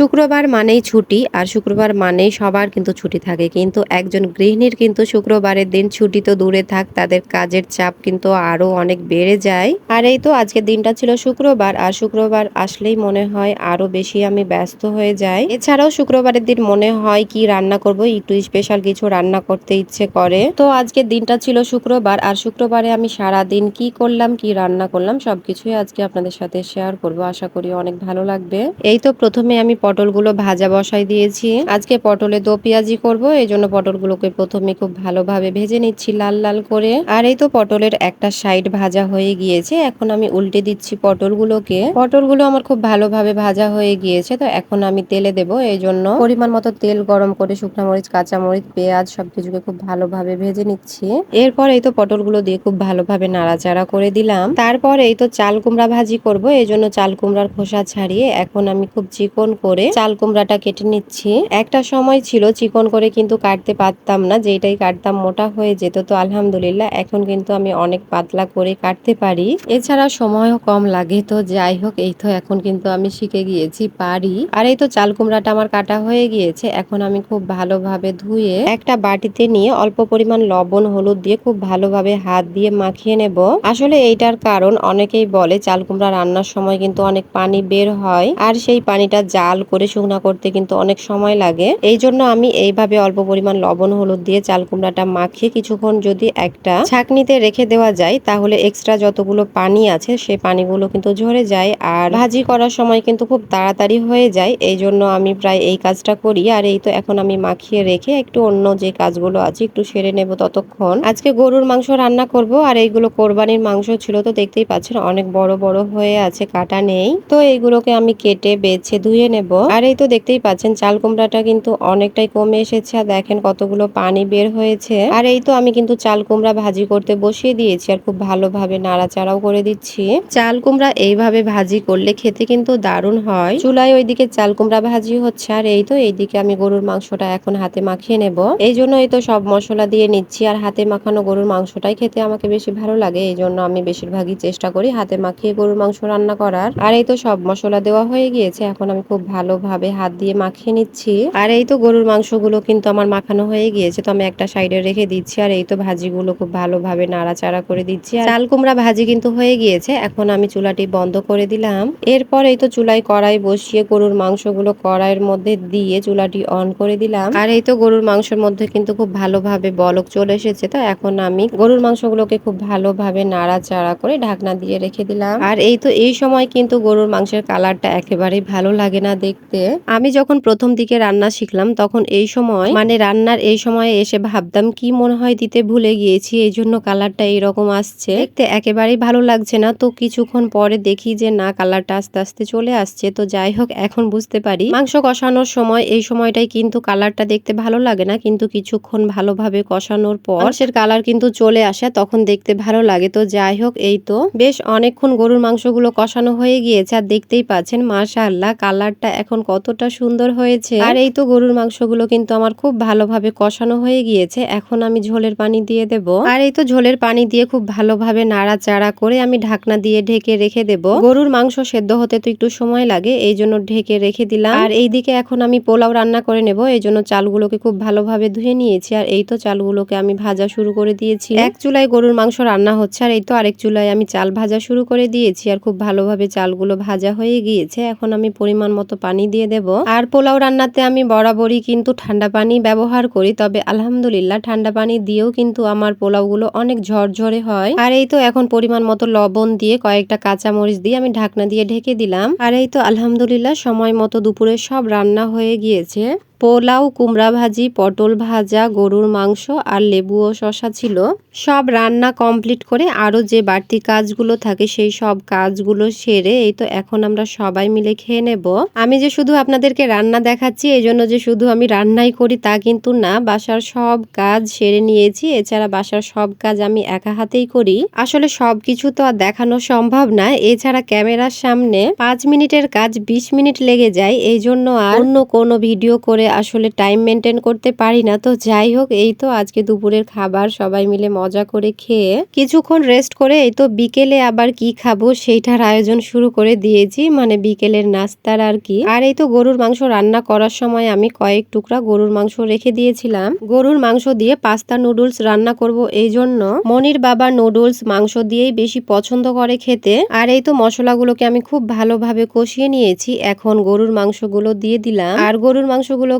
শুক্রবার মানেই ছুটি আর শুক্রবার মানেই সবার কিন্তু ছুটি থাকে। কিন্তু একজন গৃহিণীর কিন্তু শুক্রবারের দিন ছুটি তো দূরে থাক, তাদের কাজের চাপ কিন্তু আরও অনেক বেড়ে যায়। আর এই তো আজকের দিনটা ছিল শুক্রবার, আর শুক্রবার আসলেই মনে হয় আরও বেশি আমি ব্যস্ত হয়ে যাই। এছাড়াও শুক্রবারের দিন মনে হয় কি রান্না করব, একটু স্পেশাল কিছু রান্না করতে ইচ্ছে করে। তো আজকের দিনটা ছিল শুক্রবার, আর শুক্রবারে আমি সারা দিন কি করলাম, কি রান্না করলাম, সবকিছুই আজকে আপনাদের সাথে শেয়ার করব। আশা করি অনেক ভালো লাগবে। এই তো প্রথমে আমি পটলগুলো ভাজা বসাই দিয়েছি। আজকে পটলে দো পেঁয়াজি করব, এই জন্য পটলগুলোকে প্রথমে খুব ভালোভাবে ভেজে নিচ্ছি লাল লাল করে। আর এই তো পটলের একটা সাইড ভাজা হয়ে গিয়েছে, এখন আমি উল্টে দিচ্ছি পটলগুলোকে। পটলগুলো আমার খুব ভালোভাবে ভাজা হয়ে গিয়েছে, তো এখন আমি তেলে দেব, এই জন্য পরিমাণ মতো তেল গরম করে শুকনো মরিচ, কাঁচা মরিচ, পেঁয়াজ সবকিছুকে খুব ভালোভাবে ভেজে নিচ্ছি। এরপর এই তো পটলগুলো দিয়ে খুব ভালোভাবে নাড়াচাড়া করে দিলাম। তারপর এই তো চাল কুমড়া ভাজি করব, এই জন্য চাল কুমড়ার খোসা ছাড়িয়ে এখন আমি খুব চিকন করে চাল কুমড়াটা কেটে নিচ্ছি। একটা সময় ছিল চিকন করে কিন্তু কাটতে পারতাম না, যেটাই কাটতাম মোটা হয়ে যেত। তো আলহামদুলিল্লাহ, এখন কিন্তু আমি অনেক পাতলা করে কাটতে পারি। এছাড়া সময়ও কম লাগে তো, যাই হোক, এই তো এখন কিন্তু আমি শিখে গিয়েছি, পারি। আর এই তো চাল কুমড়াটা আমার কাটা হয়ে গিয়েছে, এখন আমি খুব ভালোভাবে ধুয়ে একটা বাটিতে নিয়ে অল্প পরিমাণ লবণ, হলুদ দিয়ে খুব ভালোভাবে হাত দিয়ে মাখিয়ে নেব। আসলে এইটার কারণ অনেকেই বলে, চাল কুমড়া রান্নার সময় কিন্তু অনেক পানি বের হয়। আর সেই পানিটা জাল করে শুকনা করতে কিন্তু অনেক সময় লাগে। এই জন্য আমি এইভাবে অল্প পরিমাণ লবণ, হলুদ দিয়ে চাল কুমড়াটা মাখিয়ে কিছুক্ষণ যদি একটা ছাকনিতে রেখে দেওয়া যায়, তাহলে এক্সট্রা যতগুলো পানি আছে সেই পানিগুলো কিন্তু ঝরে যায় আর ভাজি করার সময় কিন্তু খুব তাড়াতাড়ি হয়ে যায়। এই জন্য আমি প্রায় এই কাজটা করি আর এই তো এখন আমি মাখিয়ে রেখে একটু অন্য যে কাজগুলো আছে একটু সেরে নেব ততক্ষণ। আজকে গরুর মাংস রান্না করব আর এইগুলো কোরবানির মাংস ছিল তো দেখতেই পাচ্ছেন অনেক বড় বড় হয়ে আছে, কাটা নেই। তো এইগুলোকে আমি কেটে, বেছে, ধুয়ে নেব। আর এই তো দেখতেই পাচ্ছেন, চাল কুমড়াটা কিন্তু অনেকটাই কমে এসেছে। আর দেখেন কতগুলো পানি বের হয়েছে। আর এই তো আমি কিন্তু চাল কুমড়া ভাজি করতে বসিয়ে দিয়েছি আর খুব ভালোভাবে নাড়াচাড়াও করে দিচ্ছি। চাল কুমড়া এইভাবে ভাজি করলে খেতে কিন্তু দারুণ হয়। চুলায় ওইদিকে চাল কুমড়া ভাজি হচ্ছে। আর এই তো এইদিকে আমি গরুর মাংসটা এখন হাতে মাখিয়ে নেব। এই জন্য এই তো সব মশলা দিয়ে নিচ্ছি। আর হাতে মাখানো গরুর মাংসটাই খেতে আমাকে বেশি ভালো লাগে। এই জন্য আমি বেশিরভাগই চেষ্টা করি হাতে মাখিয়ে গরুর মাংস রান্না করার। আর এই তো সব মশলা দেওয়া হয়ে গিয়েছে। এখন আমি খুব ভালোভাবে হাত দিয়ে মাখিয়ে নিচ্ছি। আর এই তো গরুর মাংসগুলো কিন্তু আমার মাখানো হয়ে গিয়েছে, তো আমি একটা সাইডে রেখে দিচ্ছি। আর এই তো ভাজিগুলো খুব ভালোভাবে নাড়াচাড়া করে দিচ্ছি। আর চাল কুমড়া ভাজি কিন্তু হয়ে গিয়েছে, এখন আমি চুলাটি বন্ধ করে দিলাম। এরপর এই তো চুলায় কড়াই বসিয়ে গরুর মাংসগুলো কড়াইয়ের মধ্যে দিয়ে চুলাটি অন করে দিলাম। আর এই তো গরুর মাংসের মধ্যে কিন্তু খুব ভালোভাবে বলক চলে এসেছে, তো এখন আমি গরুর মাংসগুলোকে খুব ভালোভাবে নাড়াচাড়া করে ঢাকনা দিয়ে রেখে দিলাম। আর এই তো এই সময় কিন্তু গরুর মাংসের কালারটা একেবারেই ভালো লাগে না দেখতে। আমি যখন প্রথম দিকে রান্না শিখলাম, তখন এই সময় মানে রান্নার এই সময় এসে ভাবতাম, কি মনে হয় দিতে ভুলে গিয়েছি, এই জন্য কালারটা এইরকম আসছে। দেখতে একেবারেই ভালো লাগছে না, তো কিছুক্ষণ পরে দেখি যে না, কালারটা আস্তে আস্তে চলে আসছে। তো যাই হোক, এখন বুঝতে পারি। মাংস কষানোর সময়, এই সময়টাই কিন্তু কালারটা দেখতে ভালো লাগে না, কিন্তু কিছুক্ষণ ভালোভাবে কষানোর পর মাংসের কালার কিন্তু চলে আসে, তখন দেখতে ভালো লাগে। তো যাই হোক, এই তো। বেশ অনেকক্ষণ গরুর মাংসগুলো কষানো হয়ে গিয়েছে, আর দেখতেই পাচ্ছেন, মাশাআল্লাহ, কালারটা এখন কতটা সুন্দর হয়েছে। আর এই তো গরুর মাংসগুলো কিন্তু আমার খুব ভালোভাবে কষানো হয়ে গিয়েছে। এখন আমি ঝোলের পানি দিয়ে দেব। আর এই তো ঝোলের পানি দিয়ে খুব ভালোভাবে নাড়াচাড়া করে আমি ঢাকনা দিয়ে ঢেকে রেখে দেব। গরুর মাংস সেদ্ধ হতে তো একটু সময় লাগে, এই জন্য ঢেকে রেখে দিলাম। আর এইদিকে এখন আমি পোলাও রান্না করে নেব, এই জন্য চালগুলোকে খুব ভালোভাবে ধুয়ে নিয়েছি। আর এই তো চালগুলোকে আমি ভাজা শুরু করে দিয়েছি। এক চুলায় গরুর মাংস রান্না হচ্ছে, আর এই তো আরেক চুলায় আমি চাল ভাজা শুরু করে দিয়েছি। আর খুব ভালোভাবে চালগুলো ভাজা হয়ে গিয়েছে। এখন আমি পরিমাণ মতো পানি দিয়ে দেব। আর পোলাও রান্নাতে আমি বরাবরই কিন্তু ঠান্ডা পানি ব্যবহার করি, তবে আলহামদুলিল্লাহ ঠান্ডা পানি দিয়েও কিন্তু আমার পোলাওগুলো অনেক ঝরঝরে হয়। আর এই তো এখন পরিমাণ মতো লবণ দিয়ে কয়েকটা কাঁচা মরিচ দিয়ে আমি ঢাকনা দিয়ে ঢেকে দিলাম। আর এই তো আলহামদুলিল্লাহ সময় মতো দুপুরে সব রান্না হয়ে গিয়েছে। পোলাও, কুমড়া ভাজি, পটল ভাজা, গরুর মাংস আর লেবু ও শশা ছিল। সব রান্না কমপ্লিট করে আরও যে বাড়তি কাজগুলো থাকে সেই সব কাজগুলো সেরে এই তো এখন আমরা সবাই মিলে খেয়ে নেব। আমি যে শুধু আপনাদেরকে রান্না দেখাচ্ছি, এই জন্য যে শুধু আমি রান্নাই করি তা কিন্তু না, বাসার সব কাজ সেরে নিয়েছি, এছাড়া বাসার সব কাজ আমি একা হাতেই করি। আসলে সব কিছু তো আর দেখানো সম্ভব না, এছাড়া ক্যামেরার সামনে পাঁচ মিনিটের কাজ বিশ মিনিট লেগে যায়, এই জন্য আর অন্য কোনো ভিডিও করে আসলে টাইম মেনটেন করতে পারি না। তো যাই হোক, এই তো আজকে দুপুরের খাবার, সবাই মিলে মজা করে খেয়ে কিছুক্ষণ রেস্ট করে এই তো বিকেলে আবার কি খাব সেইটার আয়োজন শুরু করে দিয়েছি। মানে বিকেলের নাস্তার আর কি। আর এই তো গরুর মাংস রান্না করার সময় আমি কয়েক টুকরা গরুর মাংস রেখে দিয়েছিলাম। গরুর মাংস দিয়ে পাস্তা নুডলস রান্না করব এই জন্য মনির বাবা নুডলস মাংস দিয়েই বেশি পছন্দ করে খেতে। আর এই তো মশলাগুলোকে আমি খুব ভালোভাবে কষিয়ে নিয়েছি। এখন গরুর মাংসগুলো দিয়ে দিলাম। আর গরুর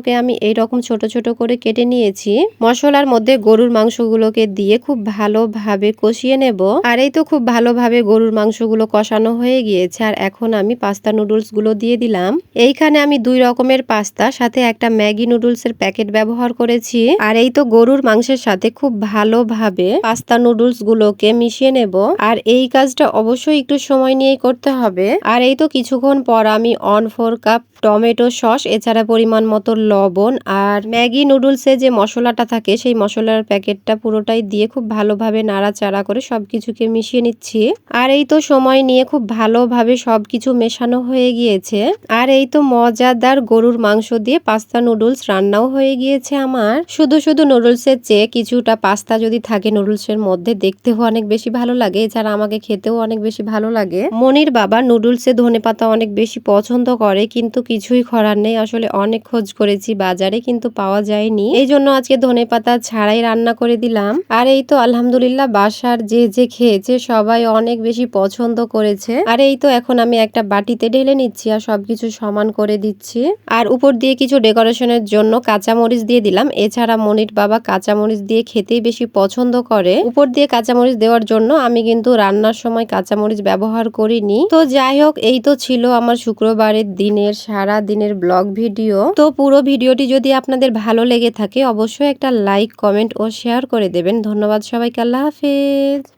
মাংসগুলোকে আমি এই রকম ছোট ছোট করে কেটে নিয়েছি। মশলার মধ্যে গরুর মাংসগুলোকে দিয়ে খুব ভালোভাবে কষিয়ে নেব। আর এই তো খুব ভালোভাবে গরুর মাংসগুলো কষানো হয়ে গিয়েছে, আর এখন আমি পাস্তা নুডলসগুলো দিয়ে দিলাম। এইখানে আমি দুই রকমের পাস্তা, সাথে একটা ম্যাগি নুডলস এর প্যাকেট ব্যবহার করেছি। আর এই তো গরুর মাংসের সাথে খুব ভালোভাবে পাস্তা নুডলস গুলোকে মিশিয়ে নেব। আর এই কাজটা অবশ্যই একটু সময় নিয়েই করতে হবে। আর এই তো কিছুক্ষণ পর আমি one four cup tomato sauce, এছাড়া পরিমাণ মতো লবণ আর ম্যাগি নুডলসে যে মশলাটা থাকে, সেই মশলার প্যাকেটটা পুরোটাই দিয়ে খুব ভালোভাবে নাড়াচাড়া করে সবকিছুকে মিশিয়ে নিচ্ছি। আর এই তো সময় নিয়ে খুব ভালোভাবে সবকিছু মেশানো হয়ে গিয়েছে। আর এই তো মজাদার গরুর মাংস দিয়ে পাস্তা নুডলস রান্নাও হয়ে গিয়েছে আমার। শুধু শুধু নুডলসের চেয়ে কিছুটা পাস্তা যদি থাকে নুডলসের মধ্যে, দেখতেও অনেক বেশি ভালো লাগে। এছাড়া আমাকে খেতেও অনেক বেশি ভালো লাগে। মনির বাবা নুডলসে ধনে পাতা অনেক বেশি পছন্দ করে, কিন্তু কিছুই করার নেই। আসলে অনেক খোঁজ করেছি, বাজারে কিন্তু পাওয়া যায়নি। এই জন্য আজকে ধনে পাতা ছাড়াই রান্না করে দিলাম। আর এই তো আলহামদুলিল্লাহ বাসার যে যে খেয়েছে সবাই অনেক বেশি পছন্দ করেছে। আর এই তো এখন আমি একটা বাটিতে ঢেলে নিচ্ছি আর সবকিছু সমান করে দিচ্ছি। আর উপর দিয়ে কিছু ডেকোরেশনের জন্য কাঁচামরিচ দিয়ে দিলাম। এছাড়া মনির বাবা কাঁচামরিচ দিয়ে খেতেই বেশি পছন্দ করে। উপর দিয়ে কাঁচামরিচ দেওয়ার জন্য আমি কিন্তু রান্নার সময় কাঁচামরিচ ব্যবহার করিনি। তো যাই হোক, এই তো ছিল আমার শুক্রবারের দিনের সারা দিনের ব্লগ ভিডিও। তো পুরো ভিডিওটি যদি আপনাদের ভালো লেগে থাকে, অবশ্যই একটা লাইক, কমেন্ট ও শেয়ার করে দেবেন। ধন্যবাদ সবাইকে, আল্লাহ হাফেজ।